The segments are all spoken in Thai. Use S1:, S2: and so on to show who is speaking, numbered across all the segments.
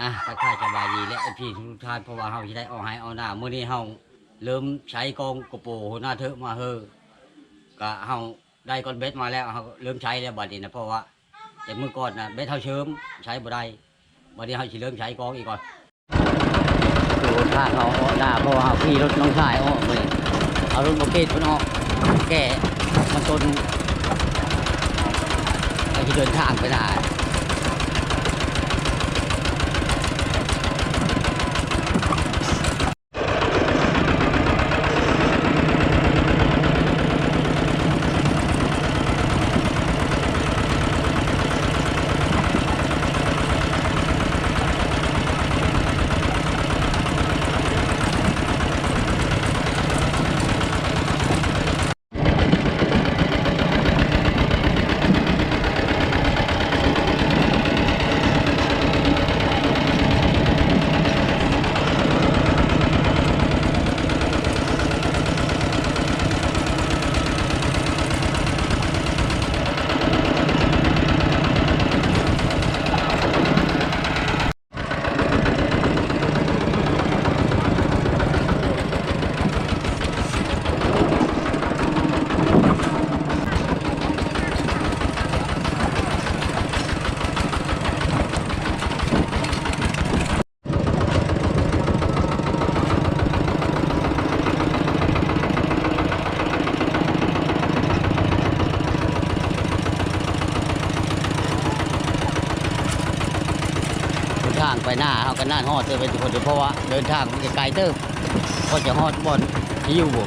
S1: อะทักทายสบายดีและไอพี่ทุกท่านเพราะว่าเฮาสิได้ออกให้เอาหน้ามื้อนี้เฮาเริ่มใช้กองกระโปรงหน้าเถอะมาเฮอก็เฮาได้ก้อนเบ็ดมาแล้วเฮาเริ่มใช้แล้วบัดนี้นะเพราะว่าแต่มื้อก่อนนะเบ็ดเฮาเชิมใช้บ่ได้บัดนี้เฮาสิเริ่มใช้กองอีกก่อนดูท่าเขาออกหน้าเพราะว่าเฮาขี่รถน้องชายออกมื้อนี้เอารถบ่เกตเพิ่นออกแก่มันต้นไอ้ที่เดินทางไปได้ หน้าเขาก็น่านฮอดเติมไปทุกคนเพราะว่าเดินทางมันจะไกลเติมก็จะฮอดบอนที่อยู่บ่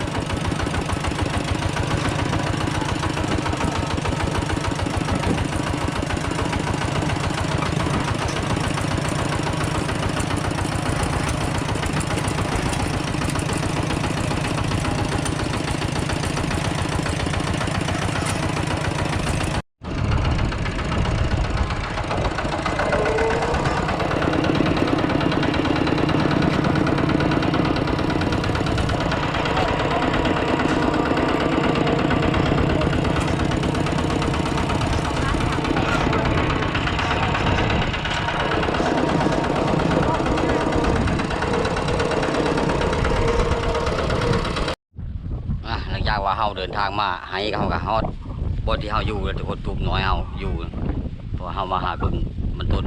S1: อะหลังจากว่าเฮาเดิน ทางมาให้เขาก็ฮอดบนที่เฮาอยู่แล้วทุกคนตุกน้อยเฮาอยู่พราะว่าเฮามาหาเบิ่งมันต้น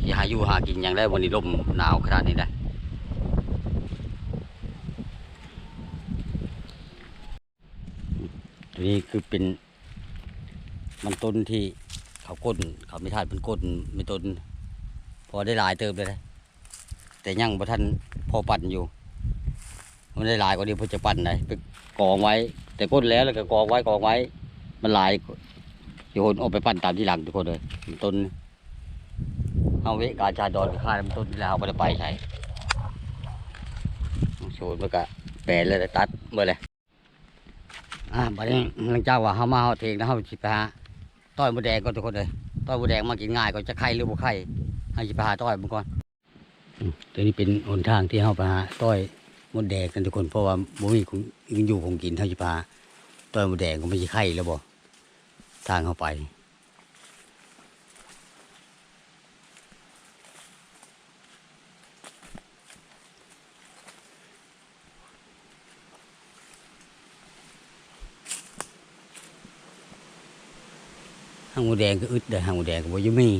S1: สิหาอยู่หากินยังได้วันนี้ลมหนาวขนาดนี้ได้ตัวนี้คือเป็นมันต้นที่เขาก้นเขาไม่ทานเป็นก้นไม่ต้น พอได้หลายเติมเลยนะแต่ยังบ่ทันพอปั่นอยู่ มันได้หลายกว่านี้เพื่อจะปั่นได้ไปกองไว้ แต่ก้นแล้วแล้วก็กองไว้กองไว้ มันหลายโยนออกไปปั่นตามที่หลังทุกคนเลยต้นเฮาเวกาชาดอนค่าต้นที่แล้วเฮาได้ไปใช่โชนมันก็แปลเลยตัดเมื่อไรอ่าบัดนี้หลังจากว่าเฮามาเฮาเทงแล้วเฮาสิไปหาต้อยมดแดงก่อนทุกคนเลยต้อยมดแดงมากินง่ายก็จะไข่หรือบ่ไข่ให้สิไปหาต้อยมันก่อนตัวนี้เป็นหนทางที่เข้าไปหาต้อย มดแดงกันทุกคนเพราะว่าบ่มีของยังอยู่ของกินเท่าจิพาต้อยมดแดงก็ไม่ใช่ไข่แล้วบ่ทางเข้าไปหางมดแดงก็อึดเลยหางมดแดงก็บ่ยังมี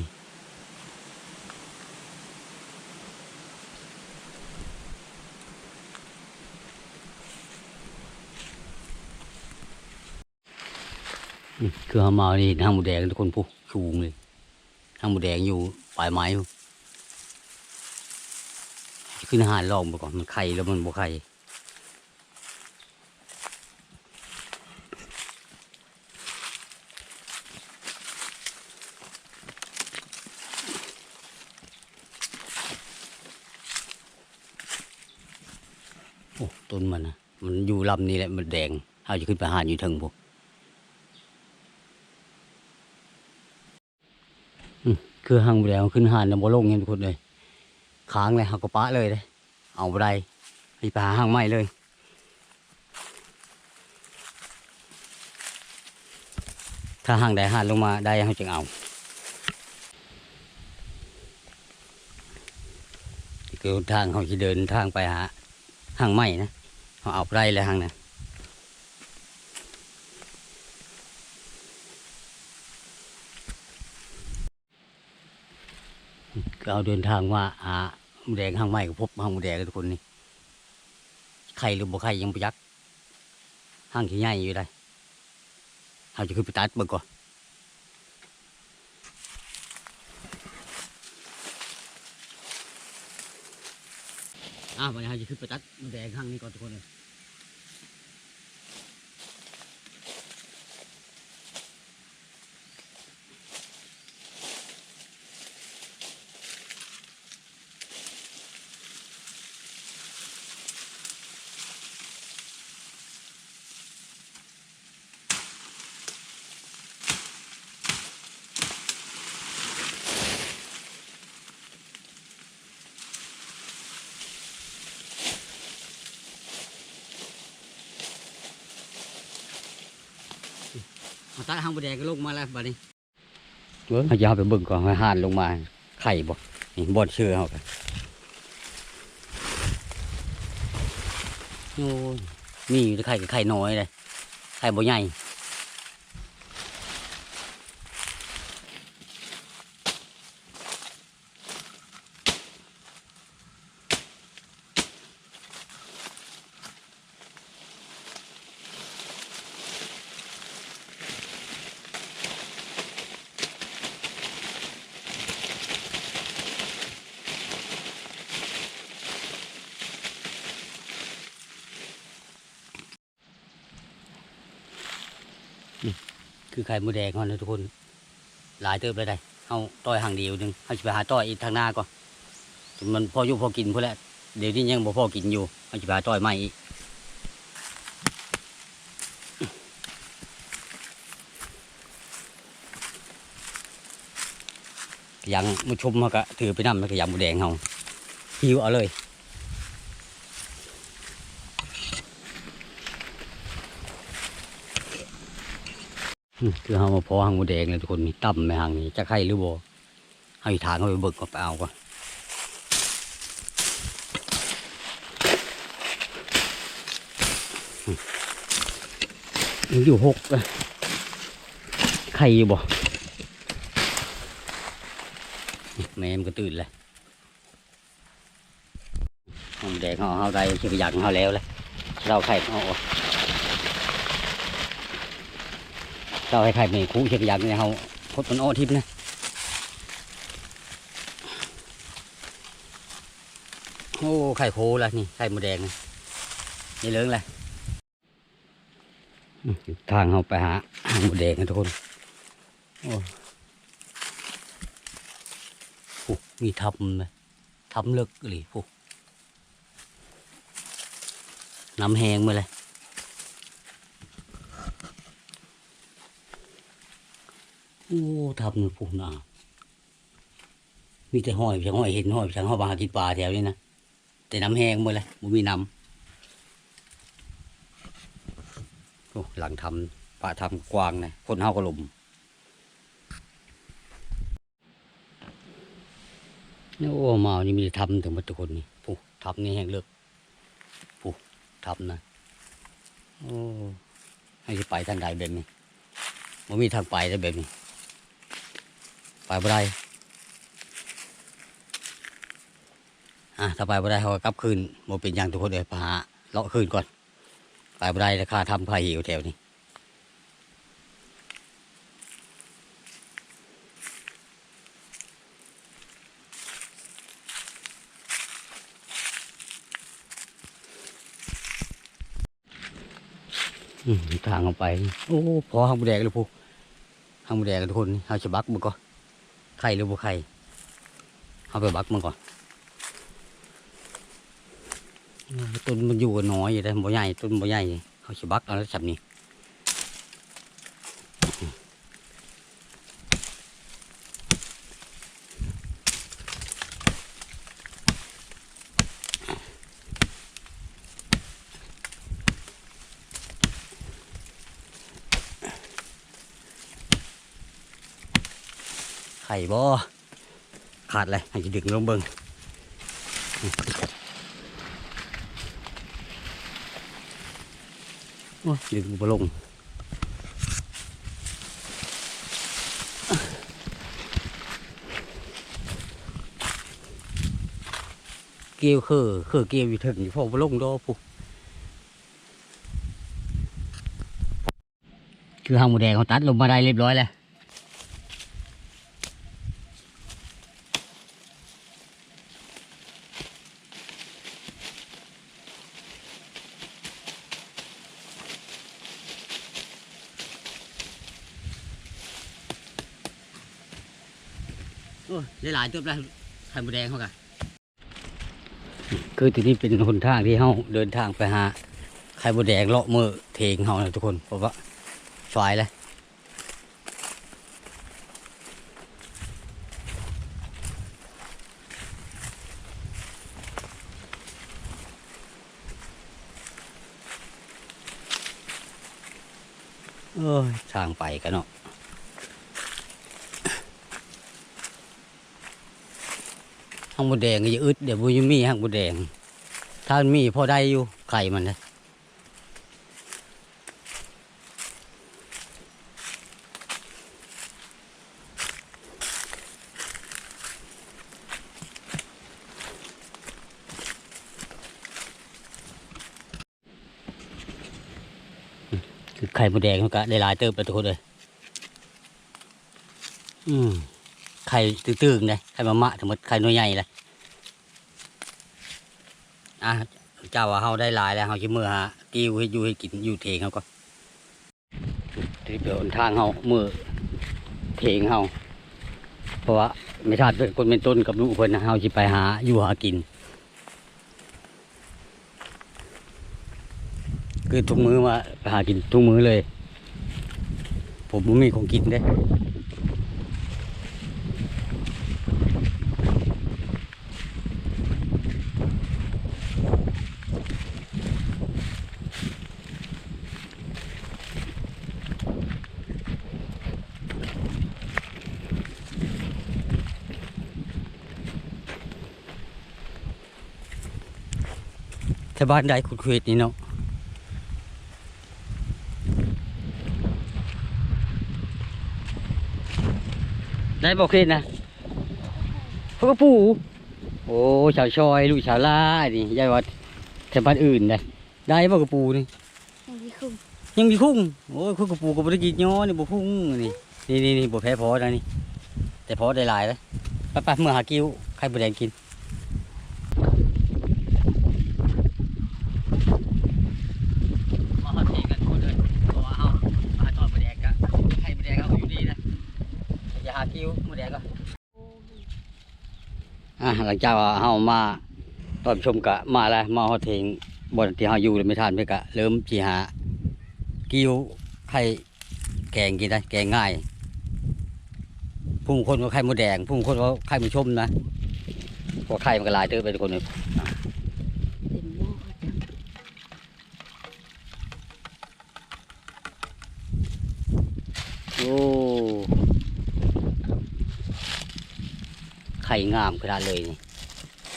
S1: อืม คือเขามานี่ห้างหมูแดงทุกคนพูสูงเลยห้างหมูแดงอยู่ปลายไม้อยู่ขึ้นอาหารลองไปก่อนมันไข่แล้วมันบ่ไข่โอ้ต้นมันนะมันอยู่ลำนี้แหละมันแดงเอาจะขึ้นไปหานอยู่เทิงพวก คือหางแล้วขึ้นหานนบ่ลงเงี้ยทุกคนเลยค้างเลยหักกระปะเลยเลยเอาได้ให้ไปหาหางใหม่เลยถ้าห่างใดห่างลงมาได้เขาจึงเอาคือทางเขาจะเดินทางไปหาห่างไม้นะเขาเอาไรเลยห่างนะ ก็เอาเดินทางว่าหาแดงห่างไม้ก็พบห่างแดงกันทุกคนนี่ไข่หรือบ่ไข่ยังประยักห่างที่ใหญ่อยู่ได้เขาจะขึ้นไปตัดเบิ่งก่อนอ่าวันนี้เราจะขึ้นไปตัดแดงข้างนี้ก่อนทุกคนเลย ตัดห้างหมูแดงก็ลงมาแล้วบัดนี้เบิ้งเขาจะเอาไปเบิ่งก่อนห่านลงมา ไข่บ่นี่บอนเชื่อเขากันโอ้ยมีอยู่แต่ไข่กับไข่น้อยเลยไข่บ่ใหญ่ คือไข่มูแดงเขานะทุกคน หลายเติบเลยได้เอาต้อยห่างเดียวหนึงเขาจะไปหาต้อยอีกทางหน้าก่อนมันพออยู่พอกินพอแล้วเดี๋ยวนี้ยังบ่พอกินอยู่เขาจะไปหาต้อยใหม่อีกยังมาชมเขาก็ถือไปนำแล้วก็ยำหมูแดงเขาหิวเอาเลย คือเขามาพอหางหมูแดงเลยทุกคนมีต่ำไหมหางนี้จะไข่หรือบ่ให้ทางเขาไปเบิกก็ไปเอาก่อนอืมมันอยู่หกเลยไข่บ่แม่มก็ตื่นเลยหางหมูแดงเขาเอาได้ชื่อยักเขาแล้วเลยเราไข่เขาออ กเราให้ไข่ไม่คู่เชียอย่างเนี่ยเขาพดมันอ้อทิพย์นะโอ้ไข่โคละนี่ไข่หมูแดงนะนี่เลื้งเลยทางเขาไปหาหมูแดงนะทุกคนโอ้โอ้มีทำเลยทำเลิกหรือพวกน้ำแห้งมาเลย โอ้ทำนี่ปุ่นอะมีแต่ห้อยเพียงห้อยเห็นห้อยเพียงห้อยบางหากินปลาแถวนี้นะแต่น้ำแห้งหมดเลยมันมีน้ำโอ้หลังทำปลาทำกวางนะคนเฮากระลมนี่โอ้มานี่มีทำถึงมดทุกคนนี่ปุ๊ทำนี่แห้งเลิกปุ๊ทำนะโอ้ให้ไปทางใดแบบนี้มันมีทางไปแล้วแบบนี้ ไปบ่ได้อะถ้าไปบ่ได้เขาก็กลับคืนโมเป็นอย่างทุกคนเลยไปหาเลาะคืนก่อน ไปบ่ได้ราคาทำไผ่หิวแถวนี้ทางออกไป โอ้ พอห้างบุแดงเลยพวกห้างบุแดงทุกคนนี่เอาจะบักมันก่อน ไข่หรือบุไข่เอาไปบักมันก่อนต้นมันอยู่กันน้อยอยู่ได้บ่ใหญ่ต้นบ่ใหญ่เขาจะบักเอาแล้วฉับนี่ ไข่บ่ขาดเลยให้ดึงลงเบิงโอ้ยดึงบ่ลงเกี่ยวคือคือเกี่ยวอยู่ถึงอยู่พอบ่ลงดอกปุ๊คือหางหมูแดงเขาตัดลงมาได้เรียบร้อยแล้ว อ้ยหลายๆตัวแล้วไข่หมูแดงเขากะคือที่นี่เป็นหนทางที่เฮาเดินทางไปหาไข่หมูแดงเลาะมือเทงเฮานะทุกคนเพราะว่าฝ่ายเลยเอ้ยทางไปกันเนาะ หางบ ดแดงก็จะอึดเดี๋ยวบุญมีหางบดแดง ถ้ามันมีพอได้อยู่ไข่มันนะคือไข่มดแดงเขาก็ได้หลายเติบไปทุกคนเลยอืมไข่ตื้งๆเลยไข่มะมะทั้งหมดไข่น้อยใหญ่เลย อะเจ้าว่าเฮาได้หลายแล้วเฮาสิมือหากิ้วให้อยู่ให้กินอยู่เทงเฮาก็ที่เปนทางเฮามือเทงเฮาเพราะว่าไม่ชาติเป็นคนเป็นต้นกับลูกเพิ่นนะเฮาสิไปหาอยู่หากิน คือทุกมื้อมาหากินทุกมื้อเลย ผมบ่มีของกินเด้ บ้านใดขุดเขวดนี่เนาะได้บอกเขตนะเขาก็ปูโอ้ชาวชอยลูกชาวล่านี่ยายว่าแถวบ้านอื่นนะได้บอกกระปูนี่
S2: ยังมีคุ้ม
S1: ยังมีคุ้งโอ้ยคุ้งกระปูกับบริกิจย้อนี่บ่คุ้งนี่นี่นี่นี่บ่แพ้พอนะนี่แต่พอได้หลายแล้วไปไปเมื่อหากิ้วใครบ่แดงกิน มาหาเทกันคนเลยตัวเอาหาทอดหมูแดงกะให้หมูแดงเอาอยู่ดีนะอย่าหาคิวหมูแดงก็ อะหลังจากว่าเฮามาตอนชมกะมาแล้วมาฮอดเทงบนที่เฮาอยู่เลยไม่ทานไปกะเริ่มสิหากิ้วไข่แกงกินได้แกงง่ายพุ่งคนว่าไข่หมูแดงพุ่งคนว่าไข่หมูชมนะพราะไข่มันก็ลายเติบไปทุกคนเลยโอ้ไข่งามขนาดเลยนี่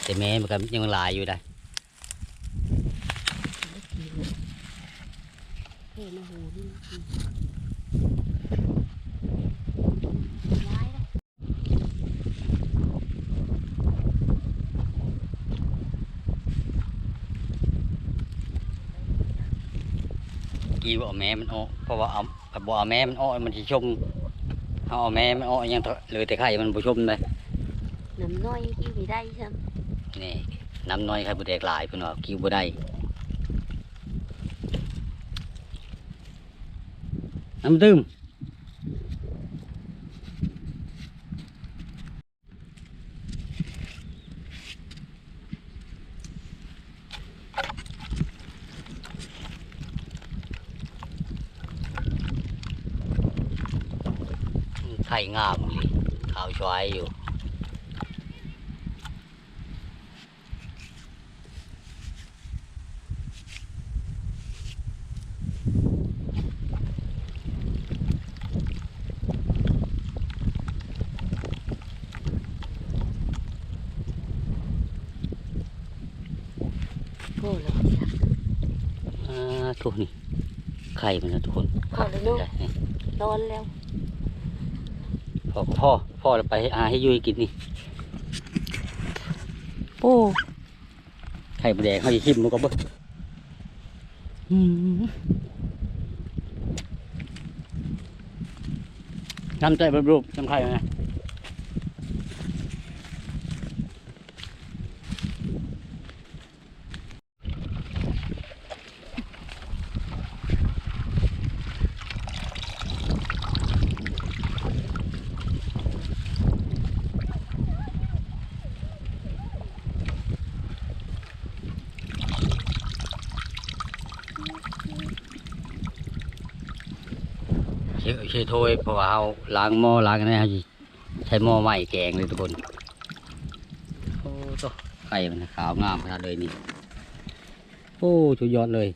S1: แต่แม้มันก็ยังหลายอยู่ได้
S2: เท่มาหูนี่ร้าย
S1: กีว่าเอาแม่มันออกเพราะว่าเอากับบ่เอาแม่มันออกมันสิชมเอาอาแม่มันออกยังเลยแต่ไข่มันบ่ชมเลย
S2: น้ำน้อยกินไม่ได้ใช่ไหม
S1: นี่น้ำน้อยไข่บ่แดกหลายเพิ่นว่ากิวบ่ได้น้ำตื้มไข่งามเลยขาวชวายอยู่ ทุกนี่ไข่มันนะทุกคน
S2: พอแล้วเนาะ
S1: นี่
S2: ร้อนแล้ว
S1: พ่อพ่อพ่อเราไปหาให้ยุ้ยกินนี่
S2: โอ้
S1: ไข่มดแดงเขาจะชิมมันก็เบิ้งอืมน้ำใจบรูปน้ำไข่ไหม เชื่อเชื่อโทยเพราะว่าเขาล้างหม้อล้างอะไรเขาใช้หม้อใหม่แกงเลยทุกคนโอ้ตัวไก่มันขาวงามขนาดเลยนี่โอ้ชุดยอดเลย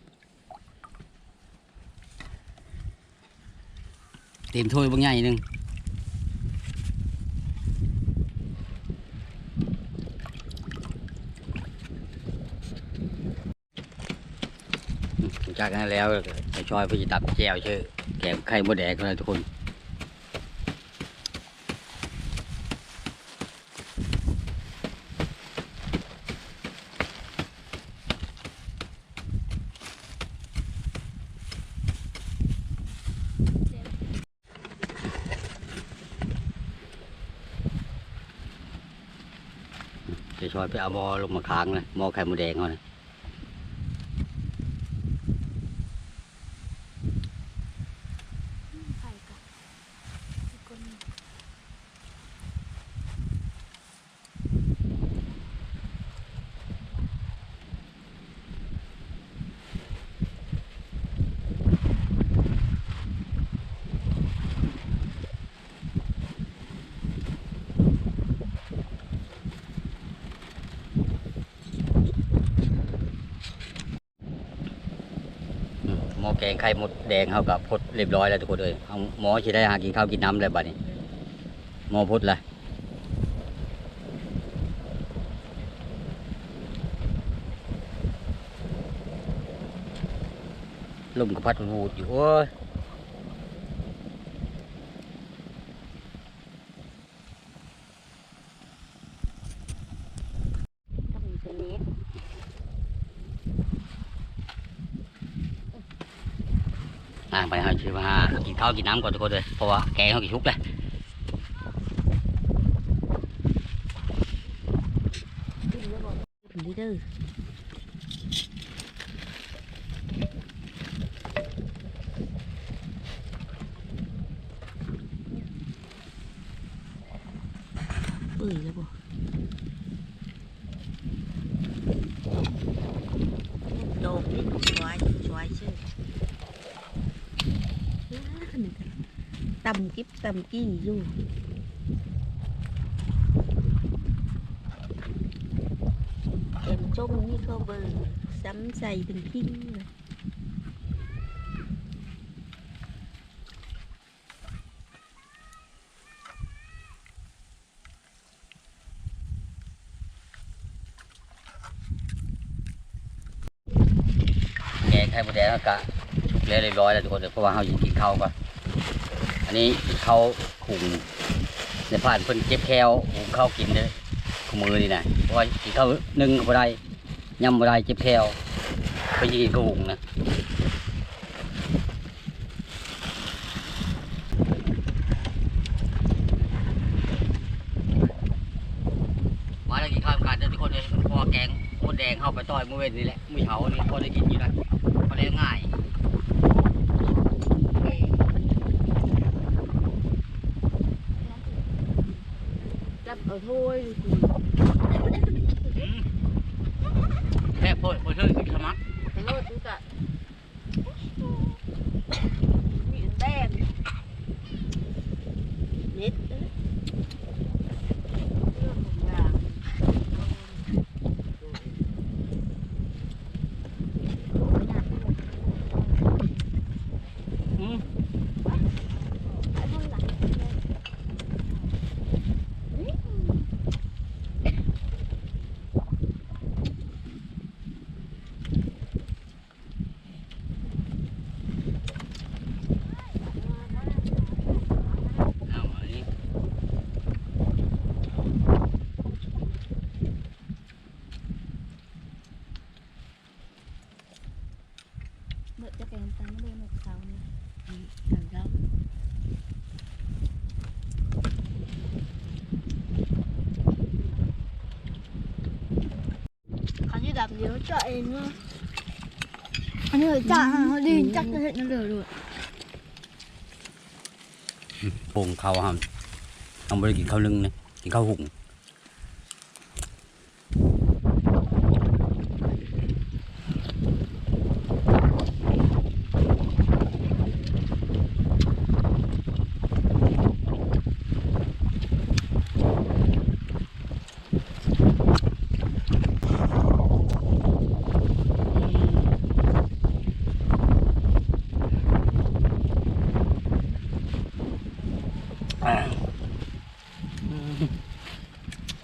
S1: เต็มถ้วยบางใหญ่หนึ่ง จากนั้นแล้วไอ้ชอยพื่อจะตับแจวชื่อแกงไข่มดแดงกันทุกคนจะชอยไปเอาหมอลงมาค้างเลยหมอไข่มดแดงเขาเนี่ย
S2: ไข่กับคน
S1: อืมหมอแกง ไข่มดแดงเขากับพดเรียบร้อยแล้วทุกคนเลยเอาหมอฉีดได้หากินข้าวกินน้ำเลยบ้านี้หมอพดละลมก็พัดวูดอยู่โอ้ย
S2: ต้องมีเป็นเล็ก
S1: อ่างไปหาชื่อ มาหากินข้าวกินน้ำก่อนทุกคนเลยเพราะว่าแกงเขากินชุกเลย
S2: ขึ้นแล้วบอกถึงนี่เด้อเปื่อยแล้วบ่โดมนี่สวยสวยชื่อ ตำกิ๊บตำกี้อยู่เอ็มจงนี่ก็เบอร์ซ้ำใส่เป็นทิ้งเลย
S1: แกงไข่มดแดงก็กะชุกแล้วเรียบร้อยแล้วทุกคนเลยเพราะว่าเขายิงกินข้าวก่อนอั นนี้เขาขุงในผ่านเพิ่นเจ็บแคลหุงข้าวกินเลยขมือนี่นะเพราะว่ากินข้าวนึ่งก็บ่ได้ยำบ่ได้เจ็บแคลไปยิงกินข้าวหุงนะมาแล้วกินข้าวกันเด้อทุกคนเลยพราะว่าแกงมดแดงเข้าไปต้อยมือเว้นนี่แหละมือเช้านี่พอได้กินอยู่นะพอได้ง่าย
S2: รับเอาถ้วย
S1: แค่พ่นพ่นเชื่อกินสมัคร
S2: ไปโลดดูกะมีอันแดงเน็ตเอ้ยเรื่องของอย่าง
S1: อืม
S3: ดี๋ยวจ่าเองว่าอันนี้จ่าเขาดีจักจะเห็นนั่นเลยด้วย
S1: ปรุงข้าวห้ามต้องบริกินข้าวนึ่งนะกินข้าวหุง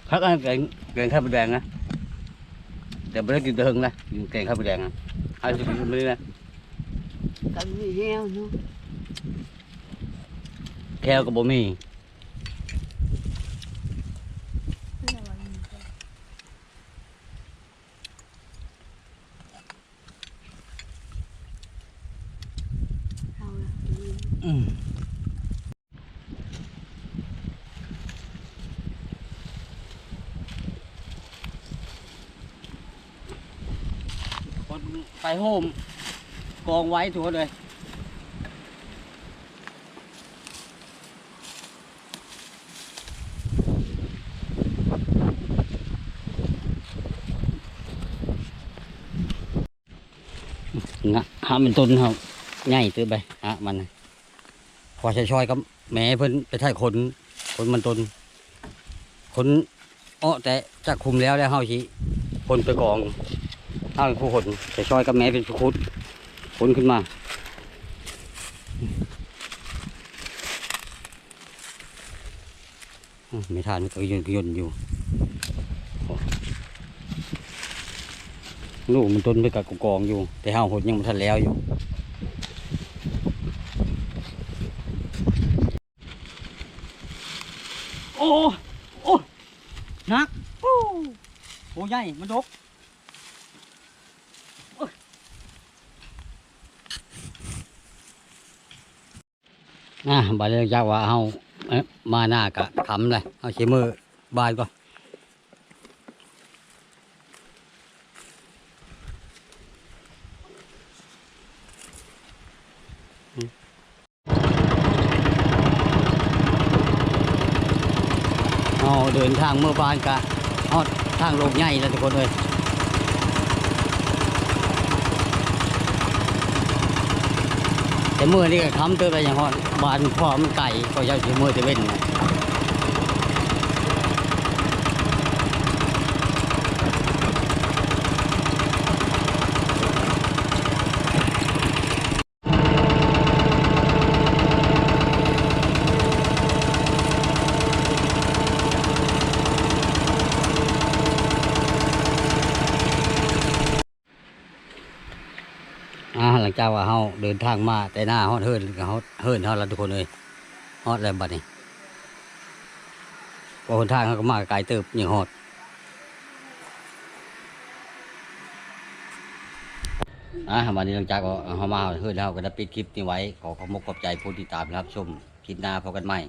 S1: พักอันแกงแกงข้าวหมูแดงนะแต่ไม่ได้กินแต่หึงนะกินแกงข้าวหมูแดงนะเอาจะกินมื้อนี้นะ
S2: กันมีแนวเนาะ
S1: แค่ก็บ่มี
S2: เอาละ
S1: อืมคน ไปโฮมกองไว้ทุกคนเลยงะหาเป็นต้นเขาใหญ่ตื้อไปฮะมันพอช่อยๆก็แหม่เพิ่นไปถ่ายคนคนมันต้นคนอ้อแต่จากคุมแล้วแล้วเฮาสิคนไปกอง เฮาเป็นผู้คนใช้ช่อยกับแม่เป็นผู้คุดคนขึ้นมา ไม่ทานมันก็ยนก็ยนอยู่ลูกมันต้นไปกับกองอยู่ แต่เฮาหดยังไม่ทันแล้วอยู่โอ้ โอ้หนัก โอ้โหใหญ่ มันดกโอ้ย อะบาดเรียกยากว่าเฮามาหน้ากะทำเลยเอาเชมือบายก่อนเอาเดินทางเมื่อบานกะเอาทางลกใหญ่แล้วทุกคนเลย แต่มือนี่ก็ค้ำเติมไปอย่างฮอดบานพ่อมันไก่ก็ยาวเชมือจะเว้น งจากว่าเฮาเดินทางมาแต่หน้าฮอดเฮิร์นก็ฮอดเฮิร์นเฮาละทุกคนเลยฮอดแล้วบัดนี้พอหนทางเขาก็มาไกลเติบยังฮอดอ่าบัดนี้หลังจากเฮามาเฮิร์นเฮาก็ได้ปิดคลิปนี้ไว้ขอขอบคุณขอบใจผู้ที่ตามนะครับชมคลิปหน้าพบกันใหม่